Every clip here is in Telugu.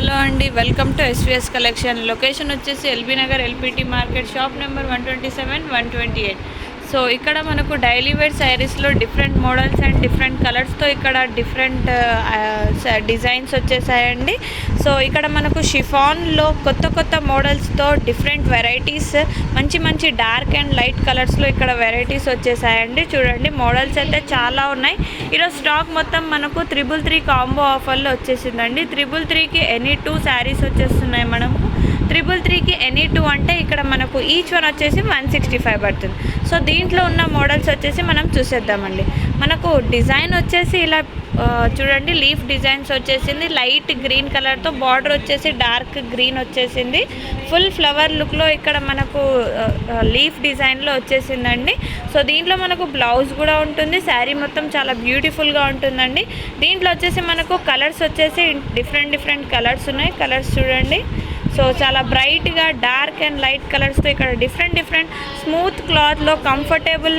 హలో అండి welcome to SVS collection location వచ్చేసి LB Nagar LPT market shop number one twenty seven one twenty eight. So ఇక్కడ మనకు డైలీ వేర్ శారీస్లో డిఫరెంట్ మోడల్స్ అండ్ డిఫరెంట్ కలర్స్తో ఇక్కడ డిఫరెంట్ డిజైన్స్ వచ్చేసాయండి. సో ఇక్కడ మనకు షిఫాన్లో కొత్త కొత్త మోడల్స్తో డిఫరెంట్ వెరైటీస్ మంచి మంచి డార్క్ అండ్ లైట్ కలర్స్లో ఇక్కడ వెరైటీస్ వచ్చేసాయండి. చూడండి మోడల్స్ అయితే చాలా ఉన్నాయి. ఈరోజు స్టాక్ మొత్తం మనకు త్రిబుల్ త్రీ కాంబో ఆఫర్లో వచ్చేసిందండి. త్రిబుల్ త్రీకి ఎనీ టూ శారీస్ వచ్చేస్తున్నాయి మనకు త్రిబుల్ త్రీకి ఎనీ టూ అంటే ఇక్కడ మనకు ఈచ్ వన్ వచ్చేసి వన్ సిక్స్టీ ఫైవ్ పడుతుంది. సో దీంట్లో ఉన్న మోడల్స్ వచ్చేసి మనం చూసేద్దామండి. మనకు డిజైన్ వచ్చేసి ఇలా చూడండి లీఫ్ డిజైన్స్ వచ్చేసింది. లైట్ గ్రీన్ కలర్తో బార్డర్ వచ్చేసి డార్క్ గ్రీన్ వచ్చేసింది. ఫుల్ ఫ్లవర్ లుక్లో ఇక్కడ మనకు లీఫ్ డిజైన్లో వచ్చేసిందండి. సో దీంట్లో మనకు బ్లౌజ్ కూడా ఉంటుంది. శారీ మొత్తం చాలా బ్యూటిఫుల్గా ఉంటుందండి. దీంట్లో వచ్చేసి మనకు కలర్స్ వచ్చేసి డిఫరెంట్ డిఫరెంట్ కలర్స్ ఉన్నాయి. కలర్స్ చూడండి. సో చాలా బ్రైట్గా డార్క్ అండ్ లైట్ కలర్స్తో ఇక్కడ డిఫరెంట్ డిఫరెంట్ స్మూత్ క్లాత్లో కంఫర్టబుల్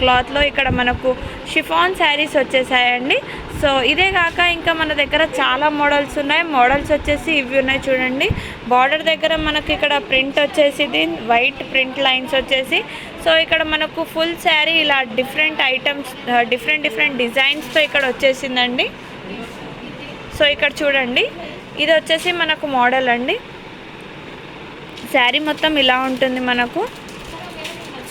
క్లాత్లో ఇక్కడ మనకు షిఫాన్ శారీస్ వచ్చేసాయండి. సో ఇదే కాక ఇంకా మన దగ్గర చాలా మోడల్స్ ఉన్నాయి. మోడల్స్ వచ్చేసి ఇవి ఉన్నాయి చూడండి. బార్డర్ దగ్గర మనకి ఇక్కడ ప్రింట్ వచ్చేసి వైట్ ప్రింట్ లైన్స్ వచ్చేసి. సో ఇక్కడ మనకు ఫుల్ శారీ ఇలా డిఫరెంట్ ఐటమ్స్ డిఫరెంట్ డిఫరెంట్ డిజైన్స్తో ఇక్కడ వచ్చేసిందండి. సో ఇక్కడ చూడండి. ఇది వచ్చేసి మనకు మోడల్ అండి. శారీ మొత్తం ఇలా ఉంటుంది మనకు.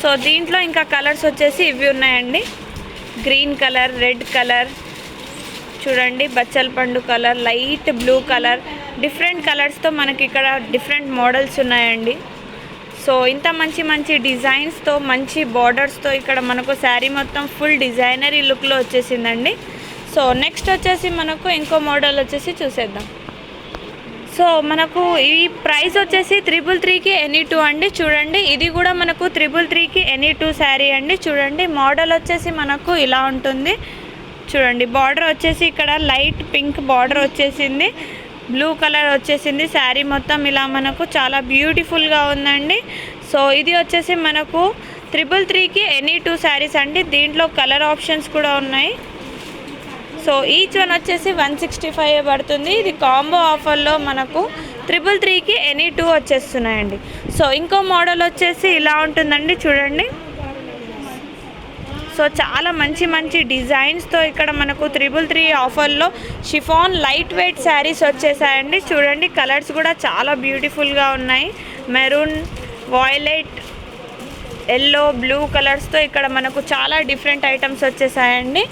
సో దీంట్లో ఇంకా కలర్స్ వచ్చేసి ఇవి ఉన్నాయండి. గ్రీన్ కలర్ రెడ్ కలర్ చూడండి బచ్చల పండు colour light blue colour. Different కలర్స్తో మనకి ఇక్కడ డిఫరెంట్ మోడల్స్ ఉన్నాయండి. సో ఇంత మంచి మంచి డిజైన్స్తో మంచి బార్డర్స్తో ఇక్కడ మనకు శారీ మొత్తం ఫుల్ డిజైనరీ లుక్లో వచ్చేసిందండి. సో నెక్స్ట్ వచ్చేసి మనకు ఇంకో మోడల్ వచ్చేసి చూసేద్దాం. సో మనకు ఈ ప్రైస్ వచ్చేసి త్రిబుల్ త్రీకి ఎనీ టూ అండి. చూడండి ఇది కూడా మనకు త్రిబుల్ త్రీకి ఎనీ టూ శారీ అండి. చూడండి మోడల్ వచ్చేసి మనకు ఇలా ఉంటుంది. చూడండి బార్డర్ వచ్చేసి ఇక్కడ లైట్ పింక్ బార్డర్ వచ్చేసింది. బ్లూ కలర్ వచ్చేసింది. శారీ మొత్తం ఇలా మనకు చాలా బ్యూటిఫుల్గా ఉందండి. సో ఇది వచ్చేసి మనకు త్రిబుల్ త్రీకి ఎనీ టూ శారీస్ అండి. దీంట్లో కలర్ ఆప్షన్స్ కూడా ఉన్నాయి. సో ఈచ్ వన్ వచ్చేసి వన్ సిక్స్టీ ఫైవ్ పడుతుంది. ఇది కాంబో ఆఫర్లో మనకు త్రిబుల్ త్రీకి ఎనీ టూ వచ్చేస్తున్నాయండి. సో ఇంకో మోడల్ వచ్చేసి ఇలా ఉంటుందండి చూడండి. సో చాలా మంచి మంచి డిజైన్స్తో ఇక్కడ మనకు త్రిబుల్ త్రీ ఆఫర్లో షిఫాన్ లైట్ వెయిట్ శారీస్ వచ్చేసాయండి. చూడండి కలర్స్ కూడా చాలా బ్యూటిఫుల్గా ఉన్నాయి. మెరూన్ వాయిలెట్ ఎల్లో బ్లూ కలర్స్తో ఇక్కడ మనకు చాలా డిఫరెంట్ ఐటమ్స్ వచ్చేసాయండి.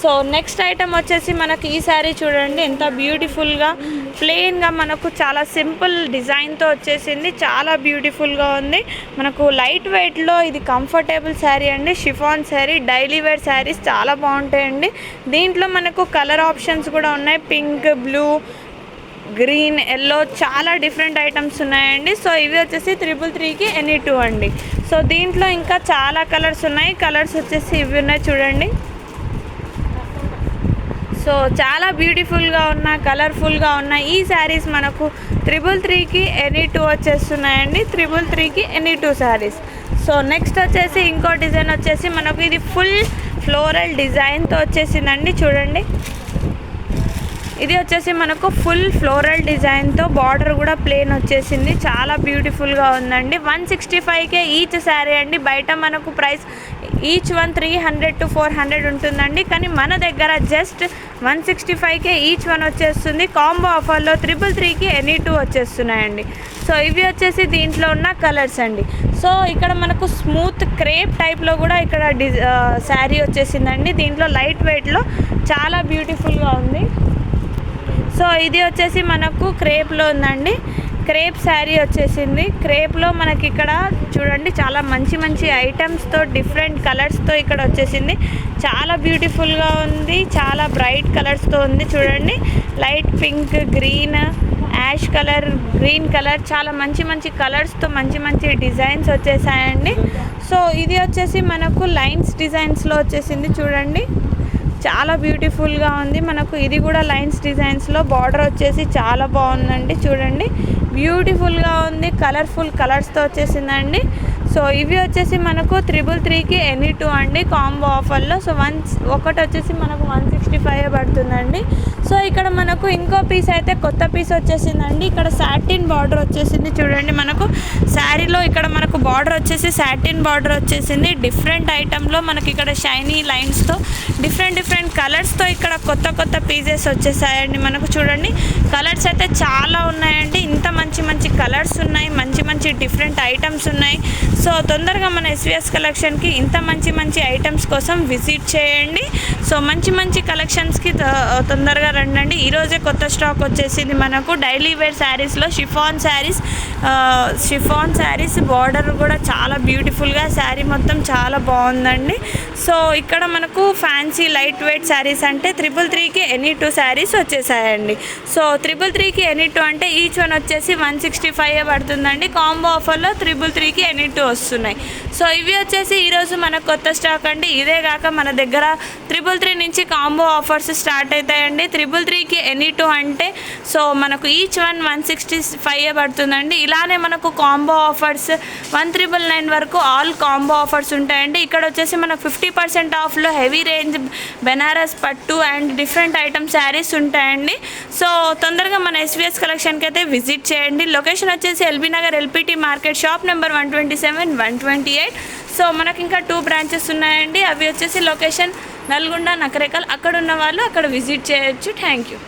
సో నెక్స్ట్ ఐటమ్ వచ్చేసి మనకి ఈ శారీ చూడండి ఎంత బ్యూటిఫుల్గా ప్లెయిన్గా మనకు చాలా సింపుల్ డిజైన్తో వచ్చేసింది. చాలా బ్యూటిఫుల్గా ఉంది. మనకు లైట్ వెయిట్లో ఇది కంఫర్టబుల్ శారీ అండి. Chiffon sari daily wear saris చాలా బాగుంటాయండి. దీంట్లో మనకు కలర్ ఆప్షన్స్ కూడా ఉన్నాయి. పింక్ బ్లూ గ్రీన్ ఎల్లో చాలా డిఫరెంట్ ఐటమ్స్ ఉన్నాయండి. సో ఇవి వచ్చేసి త్రిబుల్ త్రీకి ఎనీ టూ అండి. సో దీంట్లో ఇంకా చాలా కలర్స్ ఉన్నాయి. కలర్స్ వచ్చేసి ఇవి ఉన్నాయి చూడండి. సో చాలా బ్యూటిఫుల్గా ఉన్న కలర్ఫుల్గా ఉన్న ఈ శారీస్ మనకు త్రిబుల్ త్రీకి ఎనీ టూ వచ్చేస్తున్నాయండి. త్రిబుల్ త్రీకి any two saris so next వచ్చేసి ఇంకో డిజైన్ వచ్చేసి మనకు ఇది ఫుల్ ఫ్లోరల్ డిజైన్తో వచ్చేసిందండి. చూడండి. ఇది వచ్చేసి మనకు ఫుల్ ఫ్లోరల్ డిజైన్తో బార్డర్ కూడా ప్లేన్ వచ్చేసింది. చాలా బ్యూటిఫుల్గా ఉందండి. వన్ సిక్స్టీ ఫైవ్కే ఈచ్ శారీ అండి. బయట మనకు price each one three hundred to four hundred ఉంటుందండి. కానీ మన దగ్గర జస్ట్ వన్ సిక్స్టీ ఫైవ్కే ఈచ్ వన్ వచ్చేస్తుంది. కాంబో ఆఫర్లో త్రిబుల్ త్రీకి ఎనీ టూ వచ్చేస్తున్నాయండి. సో ఇవి వచ్చేసి దీంట్లో ఉన్న కలర్స్ అండి. సో ఇక్కడ మనకు స్మూత్ క్రేప్ టైప్లో కూడా ఇక్కడ డి శారీ వచ్చేసిందండి. దీంట్లో లైట్ వెయిట్లో చాలా బ్యూటిఫుల్గా ఉంది. సో ఇది వచ్చేసి మనకు క్రేప్లో ఉందండి. క్రేప్ శారీ వచ్చేసింది. క్రేప్లో మనకి ఇక్కడ చూడండి చాలా మంచి మంచి ఐటమ్స్తో డిఫరెంట్ కలర్స్తో ఇక్కడ వచ్చేసింది. చాలా బ్యూటిఫుల్గా ఉంది. చాలా బ్రైట్ కలర్స్తో ఉంది చూడండి. Light pink green ash colour green colour చాలా మంచి మంచి కలర్స్తో మంచి మంచి డిజైన్స్ వచ్చేసాయండి. సో ఇది వచ్చేసి మనకు లైన్స్ డిజైన్స్లో వచ్చేసింది చూడండి. చాలా బ్యూటిఫుల్గా ఉంది. మనకు ఇది కూడా లైన్స్ డిజైన్స్లో. బార్డర్ వచ్చేసి చాలా బాగుందండి. చూడండి. బ్యూటిఫుల్గా ఉంది. కలర్ఫుల్ కలర్స్తో వచ్చేసిందండి. సో ఇవి వచ్చేసి మనకు త్రిబుల్ త్రీకి ఎనీ టూ అండి. కాంబో ఆఫర్లో సో వన్ ఒకటి వచ్చేసి మనకు వన్ సిక్స్టీ ఫైవ్ పడుతుందండి. సో ఇక్కడ మనకు ఇంకో పీస్ అయితే కొత్త పీస్ వచ్చేసిందండి. ఇక్కడ సాటిన్ బార్డర్ వచ్చేసింది. చూడండి మనకు శారీలో ఇక్కడ మనకు బార్డర్ వచ్చేసి సాటిన్ బార్డర్ వచ్చేసింది. డిఫరెంట్ ఐటెంలో మనకి ఇక్కడ షైనీ లైన్స్తో డిఫరెంట్ డిఫరెంట్ కలర్స్తో ఇక్కడ కొత్త కొత్త పీసెస్ వచ్చేసాయండి మనకు. చూడండి కలర్స్ అయితే చాలా ఉన్నాయండి. మంచి డిఫరెంట్ ఐటమ్స్ ఉన్నాయి. సో తొందరగా మన ఎస్విఎస్ కలెక్షన్కి ఇంత మంచి మంచి ఐటమ్స్ కోసం విజిట్ చేయండి. సో మంచి మంచి కలెక్షన్స్కి తొందరగా రండి ఈరోజే కొత్త స్టాక్ వచ్చేసింది మనకు. డైలీ వేర్ శారీస్లో chiffon saris chiffon saris border కూడా చాలా బ్యూటిఫుల్గా శారీ మొత్తం చాలా బాగుందండి. సో ఇక్కడ మనకు ఫ్యాన్సీ లైట్ వెయిట్ శారీస్ అంటే త్రిపుల్ త్రీకి ఎనీ టూ శారీస్ వచ్చేసాయండి. సో త్రిపుల్ త్రీకి ఎనీ టూ అంటే ఈచ్ వన్ వచ్చేసి వన్ సిక్స్టీ ఫైవ్ పడుతుందండి. కాంబో ఆఫర్లో త్రిపుల్ త్రీకి ఎనీ టూ వస్తున్నాయి. సో ఇవి వచ్చేసి ఈరోజు మనకు కొత్త స్టాక్ అండి. ఇదే కాక మన దగ్గర త్రిపుల్ త్రీ నుంచి కాంబో ఆఫర్స్ స్టార్ట్ అవుతాయండి. త్రిబుల్ త్రీకి ఎనీ టూ అంటే సో మనకు each one one sixty five పడుతుందండి. ఇలానే మనకు combo offers one triple nine వరకు ఆల్ కాంబో ఆఫర్స్ ఉంటాయండి. ఇక్కడ వచ్చేసి మనకు ఫిఫ్టీ పర్సెంట్ ఆఫ్లో హెవీ రేంజ్ బెనారస్ పట్టు అండ్ డిఫరెంట్ ఐటమ్ శారీస్ ఉంటాయండి. సో తొందరగా మన ఎస్విఎస్ కలెక్షన్కి అయితే విజిట్ చేయండి. లొకేషన్ వచ్చేసి LB Nagar LPT market shop number one twenty seven one twenty eight. So మనకి ఇంకా టూ బ్రాంచెస్ ఉన్నాయండి. అవి వచ్చేసి లొకేషన్ నల్గొండ నకరేకల్. అక్కడ ఉన్న వాళ్ళు అక్కడ విజిట్ చేయొచ్చు. Thank you